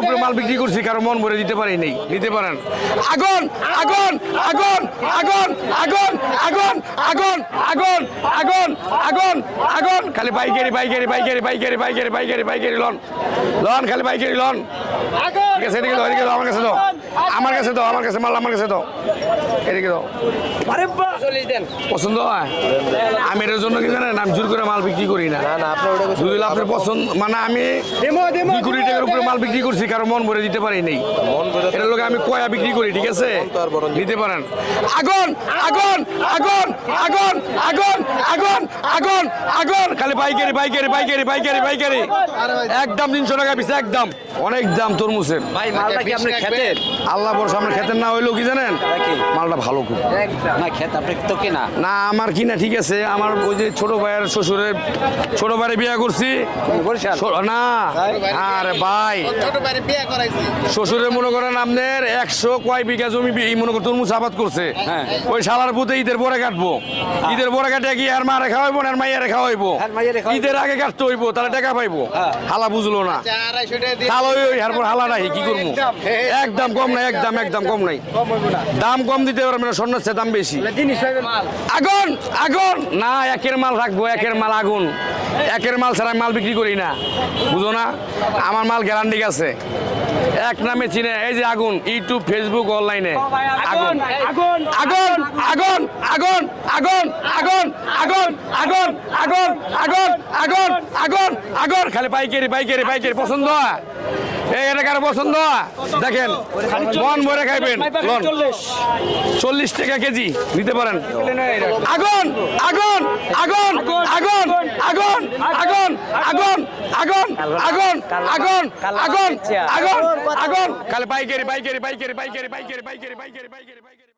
উপরে মাল বিক্রি করছি কারও মন ভরে দিতে পারি নেই নিতে পারেন আগুন আগুন আগুন আগুন আগুন আগুন আগুন আগুন আগুন আগুন আগুন খালি পাইকারি পাইকারি পাইকারি পাইকারি পাইকারি পাইকারি পাইকারি লন লন খালি পাইকারি লন ঠিক আছে এদিকে আমার কাছে দাও আমার কাছে দাও আমার কাছে মাল আমার কাছে দাও। এদিকে দাও। পছন্দ হয়? আমি এটার জন্য কি জানেন আমি জোর করে মাল বিক্রি করি না। না না আপনার ওটা যদি আপনার পছন্দ মানে আমি দুই কোটি টাকার উপরে মাল বিক্রি করছি কারও মন ভরে দিতে পারি নাই। মন এটার লোক আমি কয়া বিক্রি করি ঠিক আছে? তো আর নিতে পারেন। আগুন আগুন আগুন আগুন আগুন আগুন আগুন আগুন। খালি বাইকারি বাইকারি বাইকারি বাইকারি বাইকারি একদম তিনশো টাকা পিস একদম। অনেক দাম তরমুজের। ভাই মালটা কি আপনি খেতেন আল্লাহ বড় সামনে খেতেন না হইলেও কি জানেন? মালটা ভালো খুব। না খেত আপনি তো কিনা? না আমার কিনা ঠিক আছে। আমার ওই যে ছোট ভাইয়ের শ্বশুরের ছোট ভাইয়ের বিয়ে করছি। না আরে ভাই। ছোট বাড়ি বিয়ে করাইছি। শ্বশুরে মনে করেন আপনার একশো কয় বিঘা জমি মনে করেন তরমুজ আবাদ করছে। হ্যাঁ। ওই শালার পুঁতে ঈদের পরে কাটবো। ঈদের পরে কাটে কি আর মারে খাওয়াইবো না আর আর মাইয়ারে খাওয়াইবো। ঈদের আগে কাটতে হইবো তাহলে টাকা পাইবো। হ্যাঁ। হালা বুঝলো না। দিয়ে তাহলে হালা নাই কি করব? একদম কম নাই একদম একদম কম নাই দাম কম দিতে না স্বর্ণের চেয়ে দাম বেশি আগুন আগুন না একের মাল রাখব একের মাল আগুন একের মাল ছাড়া মাল বিক্রি করি না বুঝো না আমার মাল গ্যারান্টি আছে এক নামে চিনে এই যে আগুন ইউটিউব ফেসবুক অনলাইনে আগুন আগুন আগুন আগুন আগুন আগুন আগুন আগুন আগুন আগুন আগুন আগুন আগুন আগুন খালি পাইকারি পাইকারি পাইকারি পছন্দ হয় এই এটা কারও পছন্দ দেখেন মন ভরে খাইবেন চল্লিশ টাকা কেজি নিতে পারেন আগুন আগুন আগুন আগুন আগুন আগুন আগুন আগুন আগুন আগুন আগুন আগুন আগুন খালি পাইকারি পাইকারি পাইকারি পাইকারি পাইকারি পাইকারি পাইকারি পাইকারি